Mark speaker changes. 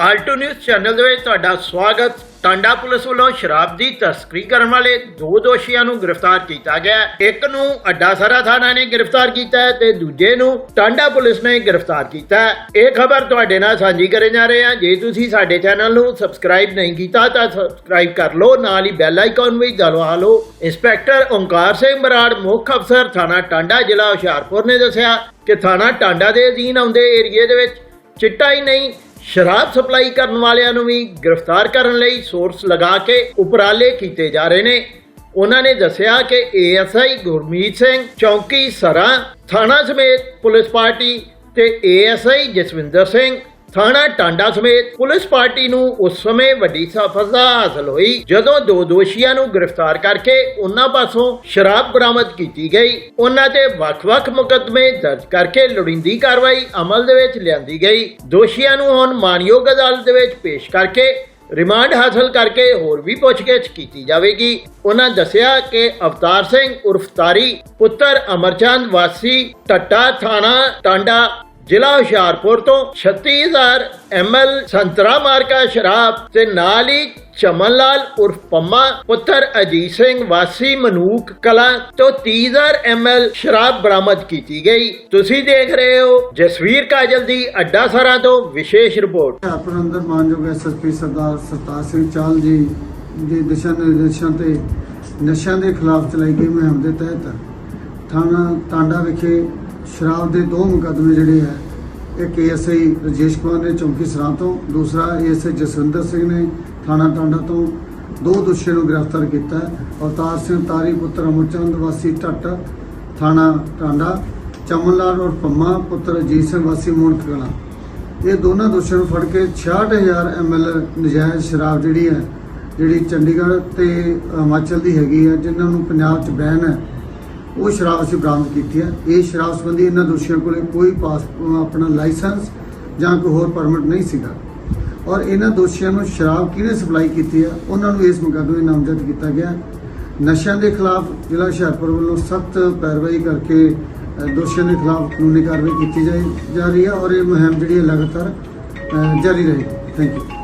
Speaker 1: Alto news channel ਦੇ ਵਿੱਚ ਤੁਹਾਡਾ ਸਵਾਗਤ। ਟਾਂਡਾ ਪੁਲਿਸ ਵੱਲੋਂ ਸ਼ਰਾਬ ਦੀ ਤਸਕਰੀ ਕਰਨ ਵਾਲੇ ਦੋ ਦੋਸ਼ੀਆਂ ਨੂੰ ਗ੍ਰਿਫਤਾਰ ਕੀਤਾ ਗਿਆ ਇੱਕ ਨੂੰ ਅੱਡਾ ਸਰਾ ਥਾਣਾ ਨੇ ਗ੍ਰਿਫਤਾਰ ਕੀਤਾ ਹੈ ਤੇ ਦੂਜੇ ਨੂੰ ਟਾਂਡਾ ਪੁਲਿਸ ਨੇ ਗ੍ਰਿਫਤਾਰ ਕੀਤਾ ਹੈ। ਇਹ ਖਬਰ ਤੁਹਾਡੇ ਨਾਲ ਸਾਂਝੀ ਕਰਨ ਜਾ ਰਹੇ ਹਾਂ। ਜੇ ਤੁਸੀਂ ਸਾਡੇ ਚੈਨਲ ਨੂੰ ਸਬਸਕ੍ਰਾਈਬ ਨਹੀਂ ਕੀਤਾ ਤਾਂ ਸਬਸਕ੍ਰਾਈਬ ਕਰ ਲਓ। ਨਾਲ ਹੀ ਬੈਲ ਆਈਕਨ ਵੀ ਦਬਾ ਲਓ। ਇੰਸਪੈਕਟਰ ਓਂਕਾਰ ਸਿੰਘ ਬਰਾੜ, ਮੁੱਖ ਅਫਸਰ ਥਾਣਾ ਟਾਂਡਾ, ਜ਼ਿਲ੍ਹਾ ਹੁਸ਼ਿਆਰਪੁਰ ਨੇ ਦੱਸਿਆ ਕਿ ਥਾਣਾ ਟਾਂਡਾ ਦੇ ਅਧੀਨ ਆਉਂਦੇ ਏਰੀਏ ਦੇ ਵਿੱਚ ਚਿੱਟਾ ਹੀ ਨਹੀਂ ਸ਼ਰਾਬ ਸਪਲਾਈ ਕਰਨ ਵਾਲਿਆਂ ਨੂੰ ਵੀ ਗ੍ਰਿਫਤਾਰ ਕਰਨ ਲਈ ਸੋਰਸ ਲਗਾ ਕੇ ਉਪਰਾਲੇ ਕੀਤੇ ਜਾ ਰਹੇ ਨੇ। ਉਹਨਾਂ ਨੇ ਦੱਸਿਆ ਕਿ ਏਐਸਆਈ ਗੁਰਮੀਤ ਸਿੰਘ, ਚੌਂਕੀ ਸਰਾ, ਥਾਣਾ ਸਮੇਤ ਪੁਲਿਸ ਪਾਰਟੀ ਤੇ ਏਐਸਆਈ ਜਸਵਿੰਦਰ ਸਿੰਘ ਥਾਣਾ ਟਾਂਡਾ ਸਮੇਤ ਪੁਲਿਸ ਪਾਰਟੀ ਨੂੰ ਉਸ ਸਮੇਂ ਵੱਡੀ ਸਫਲਤਾ ਹਾਸਲ ਹੋਈ ਜਦੋਂ ਦੋ ਦੋਸ਼ੀਆਂ ਨੂੰ ਗ੍ਰਿਫਤਾਰ ਕਰਕੇ ਉਹਨਾਂ ਪਾਸੋਂ ਸ਼ਰਾਬ ਬਰਾਮਦ ਕੀਤੀ ਗਈ, ਉਹਨਾਂ ਤੇ ਵੱਖ-ਵੱਖ ਮੁਕੱਦਮੇ ਦਰਜ ਕਰਕੇ ਲੋੜੀਂਦੀ ਕਾਰਵਾਈ ਅਮਲ ਦੇ ਵਿੱਚ ਲਿਆਂਦੀ ਗਈ। ਦੋਸ਼ੀਆਂ ਨੂੰ ਹੁਣ ਮਾਨਯੋਗ ਅਦਾਲਤ ਦੇ ਵਿੱਚ ਪੇਸ਼ ਕਰਕੇ ਰਿਮਾਂਡ ਹਾਸਲ ਕਰਕੇ ਹੋਰ ਵੀ ਪੁੱਛਗਿੱਛ ਕੀਤੀ ਜਾਵੇਗੀ। ਉਹਨਾਂ ਦੱਸਿਆ ਕਿ ਅਵਤਾਰ ਸਿੰਘ ਉਰਫ ਤਾਰੀ ਪੁੱਤਰ ਅਮਰਚੰਦ ਵਾਸੀ, ਟੱਟਾ ਥਾਣਾ, ਟਾਂਡਾ ਜ਼ਿਲ੍ਹਾ ਹੁਸ਼ਿਆਰਪੁਰ ਤੋਂ 36000 ਐਮਐਲ ਸੰਤਰਾ ਮਾਰਕਾ ਸ਼ਰਾਬ ਤੇ ਨਾਲ ਹੀ ਚਮਨ ਲਾਲ ਉਰਫ ਪੰਮਾ, ਪੁੱਤਰ ਅਜੀਤ ਸਿੰਘ, ਵਾਸੀ ਮਨੂਕ ਕਲਾ ਤੋਂ 30000 ਐਮਐਲ ਸ਼ਰਾਬ ਬਰਾਮਦ ਕੀਤੀ ਗਈ। ਤੁਸੀਂ ਦੇਖ ਰਹੇ ਹੋ ਜਸਵੀਰ ਕਾਜਲ ਦੀ ਅੱਡਾ ਸਰਾਂ ਤੋਂ ਵਿਸ਼ੇਸ਼ ਰਿਪੋਰਟ।
Speaker 2: ਹੁਸ਼ਿਆਰਪੁਰ ਅੰਦਰ ਮਾਨਯੋਗ ਐਸਐਸਪੀ ਸਰਦਾਰ ਸਰਤਾਜ ਸਿੰਘ ਚਾਲ ਜੀ ਦੇ ਦਿਸ਼ਾ ਨਿਰਦੇਸ਼ਾਂ ਤੇ ਨਸ਼ਿਆਂ ਦੇ ਖਿਲਾਫ ਚਲਾਈ ਗਈ ਮੁਹਿੰਮ ਦੇ ਤਹਿਤ ਥਾਣਾ ਟਾਂਡਾ ਵਿਖੇ ਸ਼ਰਾਬ ਦੇ ਦੋ ਮੁਕੱਦਮੇ ਜਿਹੜੇ ਹੈ ਇੱਕ ਏਐਸਆਈ ਰਜੇਸ਼ ਕੁਮਾਰ ਨੇ ਚੌਂਕੀ ਸਰਾਂ ਤੋਂ, ਦੂਸਰਾ ਏਐਸਆਈ ਜਸਵਿੰਦਰ ਸਿੰਘ ਨੇ ਥਾਣਾ ਟਾਂਡਾ ਤੋਂ ਦੋ ਦੋਸ਼ੀਆਂ ਨੂੰ ਗ੍ਰਿਫਤਾਰ ਕੀਤਾ। ਅਵਤਾਰ ਸਿੰਘ ਤਾਰੀ, ਪੁੱਤਰ ਅਮਰਚੰਦ, ਵਾਸੀ ਢੱਟ ਥਾਣਾ ਟਾਂਡਾ ਚਮਨ ਲਾਲ ਔਰ ਪੰਮਾ, ਪੁੱਤਰ ਅਜੀਤ ਸਿੰਘ, ਵਾਸੀ ਮੋਨਕ ਕਲਾਂ ਇਹ ਦੋਨਾਂ ਦੋਸ਼ੀਆਂ ਨੂੰ ਫੜ ਕੇ 66000 ml ਨਜਾਇਜ਼ ਸ਼ਰਾਬ ਜਿਹੜੀ ਹੈ, ਜਿਹੜੀ ਚੰਡੀਗੜ੍ਹ ਤੇ ਹਿਮਾਚਲ ਦੀ ਹੈਗੀ ਹੈ, ਜਿਨ੍ਹਾਂ ਨੂੰ ਪੰਜਾਬ 'ਚ ਬੈਨ ਹੈ। ਉਹ ਸ਼ਰਾਬ ਅਸੀਂ ਬਰਾਮਦ ਕੀਤੀ ਹੈ ਇਹ ਸ਼ਰਾਬ ਸੰਬੰਧੀ ਇਹਨਾਂ ਦੋਸ਼ੀਆਂ ਕੋਲੇ ਕੋਈ ਪਾਸ ਆਪਣਾ ਲਾਇਸੈਂਸ ਜਾਂ ਕੋਈ ਹੋਰ ਪਰਮਿਟ ਨਹੀਂ ਸੀਗਾ। ਔਰ ਇਹਨਾਂ ਦੋਸ਼ੀਆਂ ਨੂੰ ਸ਼ਰਾਬ ਕਿਹਨੇ ਸਪਲਾਈ ਕੀਤੀ ਹੈ ਉਹਨਾਂ ਨੂੰ ਇਸ ਮੁਕੱਦਮੇ ਨਾਮਜ਼ਦ ਕੀਤਾ ਗਿਆ। ਨਸ਼ਿਆਂ ਦੇ ਖਿਲਾਫ ਜ਼ਿਲ੍ਹਾ ਹੁਸ਼ਿਆਰਪੁਰ ਵੱਲੋਂ ਸਖਤ ਪੈਰਵਾਈ ਕਰਕੇ ਦੋਸ਼ੀਆਂ ਦੇ ਖਿਲਾਫ ਕਾਨੂੰਨੀ ਕਾਰਵਾਈ ਕੀਤੀ ਜਾ ਰਹੀ ਹੈ ਔਰ ਇਹ ਮੁਹਿੰਮ ਜਿਹੜੀ ਹੈ ਲਗਾਤਾਰ ਜਾਰੀ ਰਹੇਗੀ। Thank you